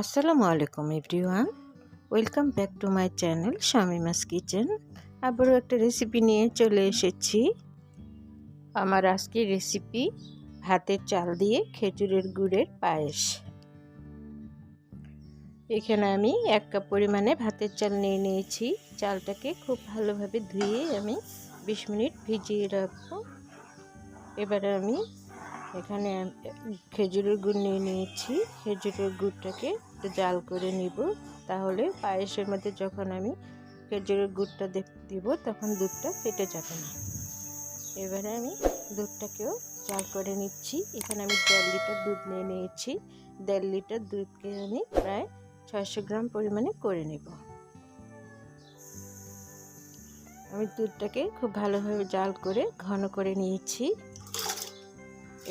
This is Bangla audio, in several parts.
আসসালামু আলাইকুম everyone. Welcome back to my channel Shamima's kitchen. আবারও একটা রেসিপি নিয়ে চলে এসেছি। আমার আজকের রেসিপি, ভাতের চাল দিয়ে খেজুরের গুড়ের পায়েস। এখানে আমি এক কাপ পরিমাণে ভাতের চাল নিয়ে নিয়েছি। চালটাকে খুব ভালোভাবে ধুয়ে আমি বিশ মিনিট ভিজিয়ে রাখব। এবারে আমি এখানে খেজুরের গুড় নিয়ে নিয়েছি। খেজুরের গুড়টাকে একটু জাল করে নিব। তাহলে পায়েসের মধ্যে যখন আমি খেজুরের গুড়টা দিব, তখন দুধটা ফেটে যাবে না। এবারে আমি দুধটাকেও জাল করে নিচ্ছি। এখানে আমি দেড় লিটার দুধ নিয়ে নিয়েছি। দেড় লিটার দুধকে আমি প্রায় ছয়শো গ্রাম পরিমাণে করে নেব। আমি দুধটাকে খুব ভালোভাবে জাল করে ঘন করে নিয়েছি।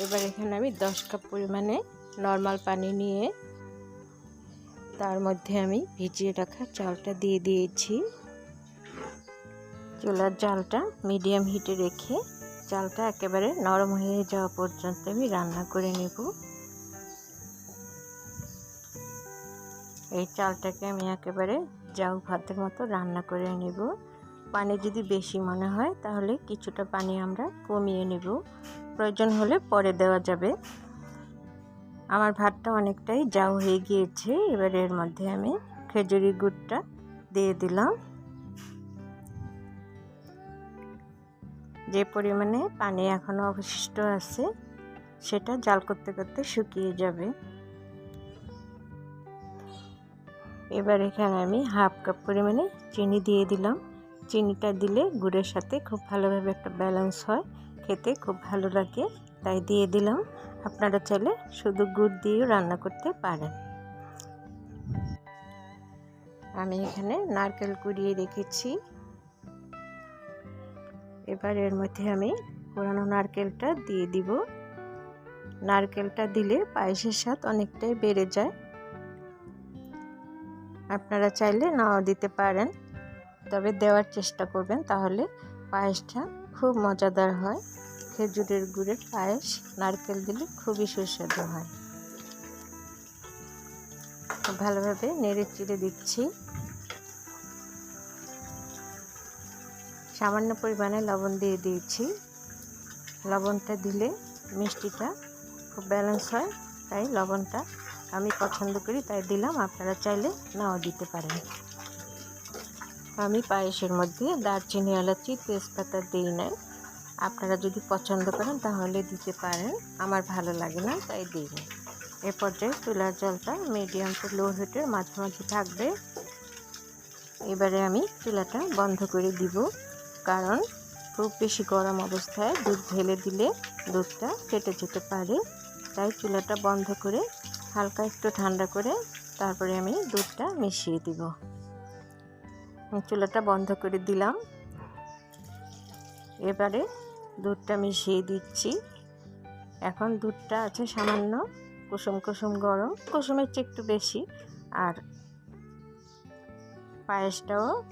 এবার এখানে আমি দশ কাপ পরিমাণে নর্মাল পানি নিয়ে তার মধ্যে আমি ভিজিয়ে রাখা চালটা দিয়ে দিয়েছি। চুলার জালটা মিডিয়াম হিটে রেখে চালটা একেবারে নরম হয়ে যাওয়া পর্যন্ত আমি রান্না করে নেব। এই চালটাকে আমি একেবারে জাউ ভাতের মতো রান্না করে নেব। পানি যদি বেশি মনে হয় তাহলে কিছুটা পানি আমরা কমিয়ে নেব। প্রয়োজন হলে পরে দেওয়া যাবে। আমার ভাতটা অনেকটাই যাও হয়ে গিয়েছে, এবার এর মধ্যে আমি খেজুরি গুড়টা দিয়ে দিলাম। যে পরিমাণে পানি এখনও অবশিষ্ট আছে, সেটা জাল করতে করতে শুকিয়ে যাবে। এবার এখানে আমি হাফ কাপ পরিমাণে চিনি দিয়ে দিলাম। চিনিটা দিলে গুড়ের সাথে খুব ভালোভাবে একটা ব্যালেন্স হয়। খেতে খুব ভালো লাগে, তাই দিয়ে দিলাম। আপনারা চাইলে শুধু গুড় দিয়েও রান্না করতে পারেন। আমি এখানে নারকেল কুড়িয়ে রেখেছি। এবার এর মধ্যে আমি পুরানো নারকেলটা দিয়ে দিব। নারকেলটা দিলে পায়েসের স্বাদ অনেকটাই বেড়ে যায়। আপনারা চাইলে নাও দিতে পারেন, তবে দেওয়ার চেষ্টা করবেন, তাহলে পায়েসটা খুব মজাদার হয়। খেজুরের গুড়ের পায়েস, নারকেল দিলে খুবই সুস্বাদু হয়। ভালোভাবে নেড়ে চিড়ে দিচ্ছি। সামান্য পরিমাণে লবণ দিয়ে দিয়েছি। লবণটা দিলে মিষ্টিটা খুব ব্যালেন্স হয়, তাই লবণটা আমি পছন্দ করি, তাই দিলাম। আপনারা চাইলে নাও দিতে পারেন। আমি পায়েসের মধ্যে দারচিনি, এলাচি, তেজপাতা দিই নাই। আপনারা যদি পছন্দ করেন তাহলে দিতে পারেন। আমার ভালো লাগে না, তাই দিই এ পর্যায়ে চুলার জলটা মিডিয়াম টু লো হিটের মাঝামাঝি থাকবে। এবারে আমি চুলাটা বন্ধ করে দিব, কারণ খুব বেশি গরম অবস্থায় দুধ ঢেলে দিলে দুধটা কেটে যেতে পারে। তাই চুলাটা বন্ধ করে হালকা একটু ঠান্ডা করে তারপরে আমি দুধটা মিশিয়ে দিব। চুলাটা বন্ধ করে দিলাম। এবারে দুধটা মিশিয়ে দিচ্ছি। এখন দুধটা আছে সামান্য কুসুম কুসুম গরম। কুসুমের চেয়ে একটু বেশি। আর পায়েসটাও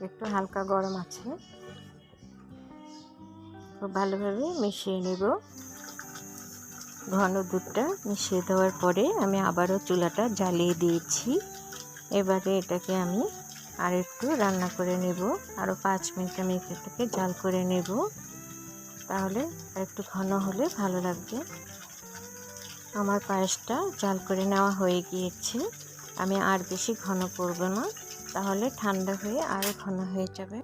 একটু হালকা গরম আছে। খুব ভালোভাবে মিশিয়ে নেব। ঘন দুধটা মিশিয়ে দেওয়ার পরে আমি আবারও চুলাটা জ্বালিয়ে দিয়েছি। এবারে এটাকে আমি আর একটু রান্না করে নেব। আরও পাঁচ মিনিট আমি এটাকে জাল করে নেব। তাহলে একটু ঘন হলে ভালো লাগবে। আমার পায়েসটা জাল করে নেওয়া হয়ে গিয়েছে। আমি আর বেশি ঘন করব না। তাহলে ঠান্ডা হয়ে আরও ঘন হয়ে যাবে।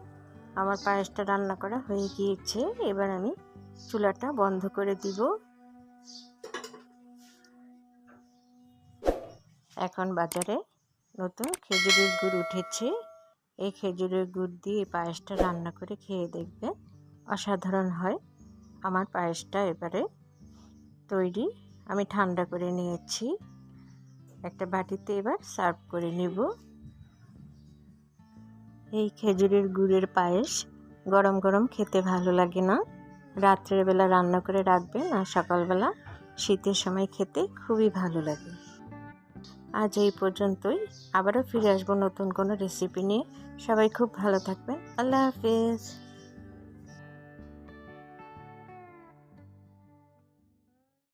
আমার পায়েসটা রান্না করা হয়ে গিয়েছে। এবার আমি চুলাটা বন্ধ করে দিব। এখন বাজারে নতুন খেজুরের গুড় উঠেছে। এই খেজুরের গুড় দিয়ে পায়েসটা রান্না করে খেয়ে দেখবে অসাধারণ হয়। আমার পায়েসটা এবারে তৈরি। আমি ঠান্ডা করে নিয়েছি। একটা বাটিতে এবার সার্ভ করে নিব। এই খেজুরের গুড়ের পায়েস গরম গরম খেতে ভালো লাগে না। রাত্রের বেলা রান্না করে রাখবেন আর সকালবেলা শীতের সময় খেতে খুবই ভালো লাগে। আজ এই পর্যন্তই। আবারও ফিরে আসব নতুন কোনো রেসিপি নিয়ে। সবাই খুব ভালো থাকবেন। আল্লাহ হাফিজ।